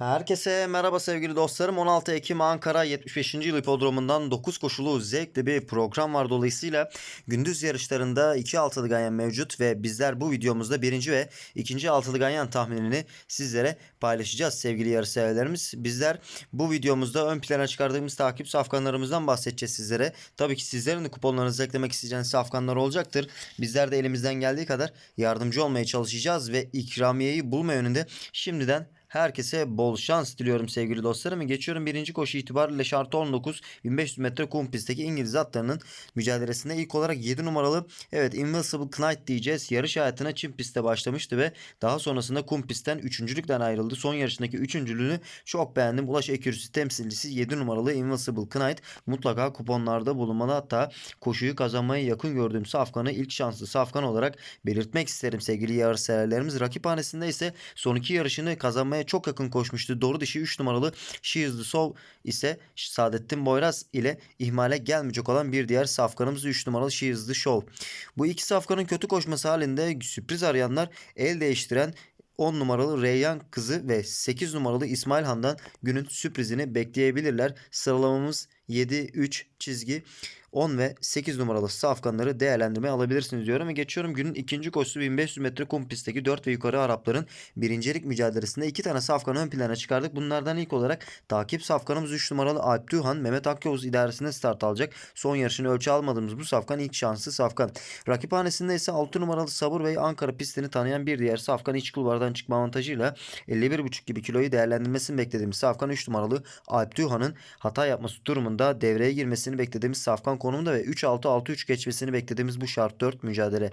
Herkese merhaba sevgili dostlarım. 16 Ekim Ankara 75. yıl hipodromundan 9 koşulu zevkli bir program var. Dolayısıyla gündüz yarışlarında 2 altılı ganyan mevcut ve bizler bu videomuzda 1. ve 2. altılı ganyan tahminini sizlere paylaşacağız sevgili yarış severlerimiz. Bizler bu videomuzda ön plana çıkardığımız takip safkanlarımızdan bahsedeceğiz sizlere. Tabii ki sizlerin de kuponlarınızı eklemek isteyeceğiniz safkanlar olacaktır. Bizler de elimizden geldiği kadar yardımcı olmaya çalışacağız ve ikramiyeyi bulma yönünde şimdiden Herkese bol şans diliyorum sevgili dostlarım. Geçiyorum birinci koşu itibariyle şartı 19 1500 metre kum pistteki İngiliz atlarının mücadelesinde ilk olarak 7 numaralı evet Invincible Knight diyeceğiz. Yarış hayatına çim pistte başlamıştı ve daha sonrasında kum pistten üçüncülükten ayrıldı. Son yarışındaki üçüncülüğünü çok beğendim. Ulaş Ekürüsü temsilcisi 7 numaralı Invincible Knight mutlaka kuponlarda bulunmalı. Hatta koşuyu kazanmaya yakın gördüğüm Safkan'ı ilk şanslı Safkan olarak belirtmek isterim sevgili yarış severlerimiz. Rakip hanesinde ise son iki yarışını kazanmaya çok yakın koşmuştu. Doğru dişi 3 numaralı She is the Soul ise Saadettin Boyraz ile ihmale gelmeyecek olan bir diğer safkanımız 3 numaralı She is the Show. Bu iki safkanın kötü koşması halinde sürpriz arayanlar el değiştiren 10 numaralı Reyyan kızı ve 8 numaralı İsmail Han'dan günün sürprizini bekleyebilirler. Sıralamamız 7-3 çizgi 10 ve 8 numaralı safkanları değerlendirmeye alabilirsiniz diyorum. Ve geçiyorum günün ikinci koşusu 1500 metre kum pistteki 4 ve yukarı Arapların birincilik mücadelesinde iki tane safkanı ön plana çıkardık. Bunlardan ilk olarak takip safkanımız 3 numaralı Alp Tühan Mehmet Akyavuz idaresinde start alacak. Son yarışını ölçü almadığımız bu safkan ilk şanslı safkan. Rakiphanesinde ise 6 numaralı Sabır ve Ankara pistini tanıyan bir diğer safkan iç kulvardan çıkma avantajıyla 51,5 gibi kiloyu değerlendirmesini beklediğimiz safkan 3 numaralı Alp Tühan'ın hata yapması durumunda devreye girmesini beklediğimiz safkan konumunda ve 3-6-6-3 geçmesini beklediğimiz bu şart 4 mücadele.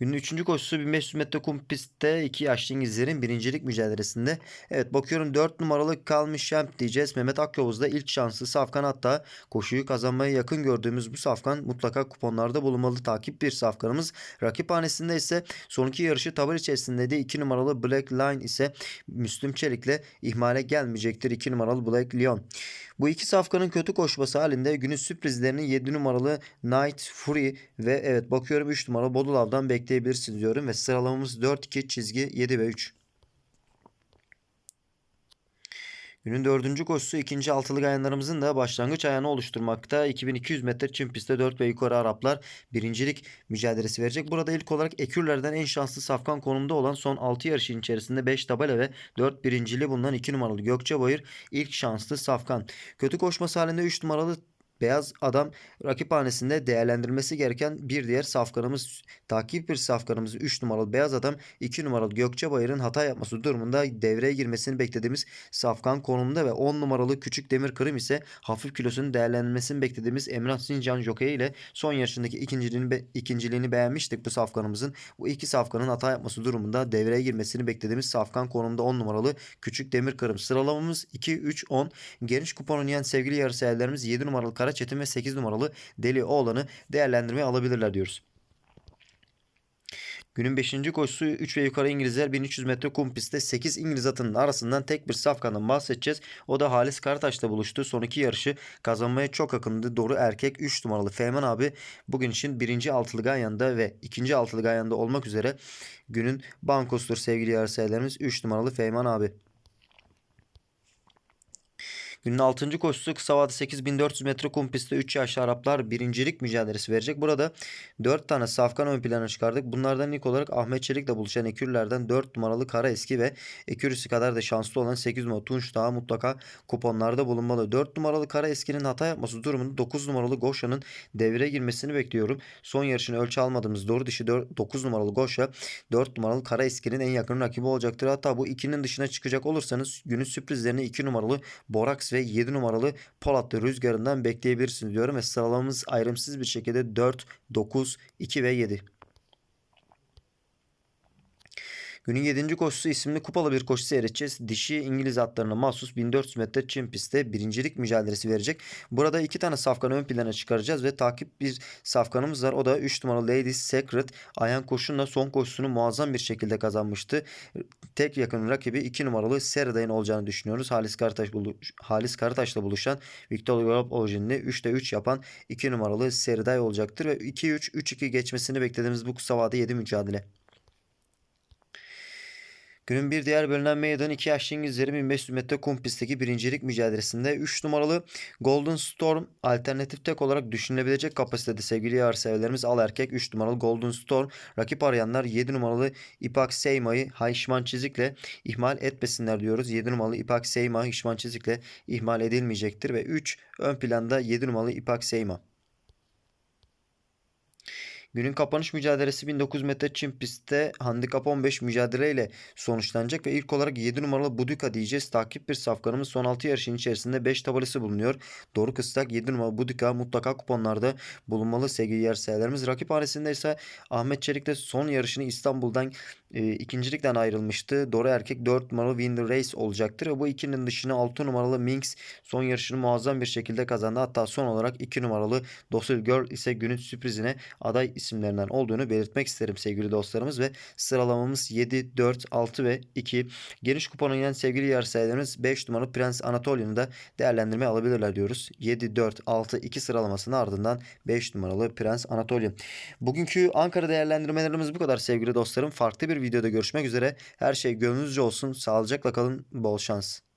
Günün 3. koşusu 1500 metre kum pistte iki yaşlı İngilizlerin birincilik mücadelesinde. Evet bakıyorum 4 numaralı kalmış Şemp diyeceğiz. Mehmet Akyavuz da ilk şanslı Safkan hatta koşuyu kazanmaya yakın gördüğümüz bu Safkan mutlaka kuponlarda bulunmalı takip bir Safkanımız. Rakiphanesinde ise son iki yarışı tabur içerisinde de 2 numaralı Black Line ise Müslüm Çelik'le ihmale gelmeyecektir. 2 numaralı Black Lion. Bu iki safkanın kötü koşması halinde günün sürprizlerini 7 numaralı Night Fury ve evet bakıyorum 3 numaralı Bodulav'dan bekleyebilirsiniz diyorum ve sıralamamız 4-2 çizgi 7 ve 3. Günün dördüncü koşusu ikinci altılı gayanlarımızın da başlangıç ayağını oluşturmakta. 2200 metre çim pistte 4 ve yukarı Araplar birincilik mücadelesi verecek. Burada ilk olarak Ekürler'den en şanslı safkan konumda olan son 6 yarışın içerisinde 5 tabela ve 4 birinciliği bulunan 2 numaralı Gökçebayır ilk şanslı safkan. Kötü koşması halinde 3 numaralı Beyaz adam rakiphanesinde değerlendirmesi gereken bir diğer safkanımız takip bir safkanımız 3 numaralı beyaz adam 2 numaralı Gökçebayır'ın hata yapması durumunda devreye girmesini beklediğimiz safkan konumunda ve 10 numaralı Küçük Demir Kırım ise hafif kilosunun değerlendirmesini beklediğimiz Emrah Sincan Jockey ile son yarışındaki ikinciliğini, be, ikinciliğini beğenmiştik bu safkanımızın. Bu iki safkanın hata yapması durumunda devreye girmesini beklediğimiz safkan konumunda 10 numaralı Küçük Demir Kırım. Sıralamamız 2-3-10. Geniş kupon oynayan sevgili yarışseverlerimiz 7 numaralı Kara Çetin ve 8 numaralı Deli Oğlan'ı değerlendirmeye alabilirler diyoruz. Günün 5. koşusu 3 ve yukarı İngilizler 1300 metre kum pistte 8 İngiliz atının arasından tek bir safkandan bahsedeceğiz. O da Halis Karataş'la buluştu. Son iki yarışı kazanmaya çok yakındı. Doğru erkek 3 numaralı Feyman abi bugün için 1. altılı Ganyan'da ve 2. altılı Ganyan'da olmak üzere günün bankosudur sevgili yarışseverlerimiz 3 numaralı Feyman abi. Günün 6. koşusu kısa vade 8400 metre kum pistte 3 yaşlı Araplar birincilik mücadelesi verecek. Burada 4 tane safkan ön plana çıkardık. Bunlardan ilk olarak Ahmet Çelik'le buluşan ekürlerden 4 numaralı Kara Eski ve ekürüsü kadar da şanslı olan 8 numaralı Tunç daha mutlaka kuponlarda bulunmalı. 4 numaralı Kara Eski'nin hata yapması durumunda 9 numaralı Goşa'nın devreye girmesini bekliyorum. Son yarışını ölçü almadığımız doğru dişi 4, 9 numaralı Goşa 4 numaralı Kara Eski'nin en yakın rakibi olacaktır. Hatta bu ikinin dışına çıkacak olursanız günün sürprizlerini 2 numaralı Ve 7 numaralı Polatlı Rüzgarı'ndan bekleyebilirsiniz diyorum. Ve sıralamamız ayrımsız bir şekilde 4, 9, 2 ve 7. Günün 7. koşusu isimli kupalı bir koşu seyredeceğiz. Dişi İngiliz atlarına mahsus 1400 metre çim pistte birincilik mücadelesi verecek. Burada iki tane safkanı ön plana çıkaracağız ve takip bir safkanımız var. O da 3 numaralı Ladies Secret. Ayhan Koşun'la son koşusunu muazzam bir şekilde kazanmıştı. Tek yakın rakibi 2 numaralı Seriday'ın olacağını düşünüyoruz. Halis Karataş buluş, Halis Karataş'la buluşan Victor Europe orijinli 3'te 3 yapan 2 numaralı Seriday olacaktır ve 2-3 3-2 geçmesini beklediğimiz bu kısa vade 7 mücadele. Günün bir diğer bölünen meydan 2 yaşlı İngilizlerin 1500 metre kum pistteki birincilik mücadelesinde 3 numaralı Golden Storm alternatif tek olarak düşünülebilecek kapasitede sevgili yar severlerimiz al erkek 3 numaralı Golden Storm rakip arayanlar 7 numaralı İpak Seyma'yı Hayşman çizikle ihmal etmesinler diyoruz. 7 numaralı İpak Seyma Hişman çizikle ihmal edilmeyecektir ve 3 ön planda 7 numaralı İpak Seyma. Günün kapanış mücadelesi 1900 metre çim pistte handikap 15 mücadeleyle sonuçlanacak ve ilk olarak 7 numaralı Buduka diyeceğiz. Takip bir safkanımız son 6 yarışın içerisinde 5 tabelası bulunuyor. Doğru kıstak 7 numaralı Buduka mutlaka kuponlarda bulunmalı sevgili yer severlerimiz. Rakip hanesinde ise Ahmet Çelik de son yarışını İstanbul'dan e, ikincilikten ayrılmıştı. Doğru erkek 4 numaralı Win the Race olacaktır. Ve bu ikinin dışına 6 numaralı Minx son yarışını muazzam bir şekilde kazandı. Hatta son olarak 2 numaralı Docile Girl ise günün sürprizine aday isimlerinden olduğunu belirtmek isterim sevgili dostlarımız. Ve sıralamamız 7, 4, 6 ve 2. Geniş kupon oynayan sevgili yarışseverlerimiz 5 numaralı Prens Anatolia'nı da değerlendirme alabilirler diyoruz. 7, 4, 6, 2 sıralamasının ardından 5 numaralı Prens Anatolia. Bugünkü Ankara değerlendirmelerimiz bu kadar sevgili dostlarım. Farklı bir videoda görüşmek üzere. Her şey gönlünüzce olsun. Sağlıcakla kalın. Bol şans.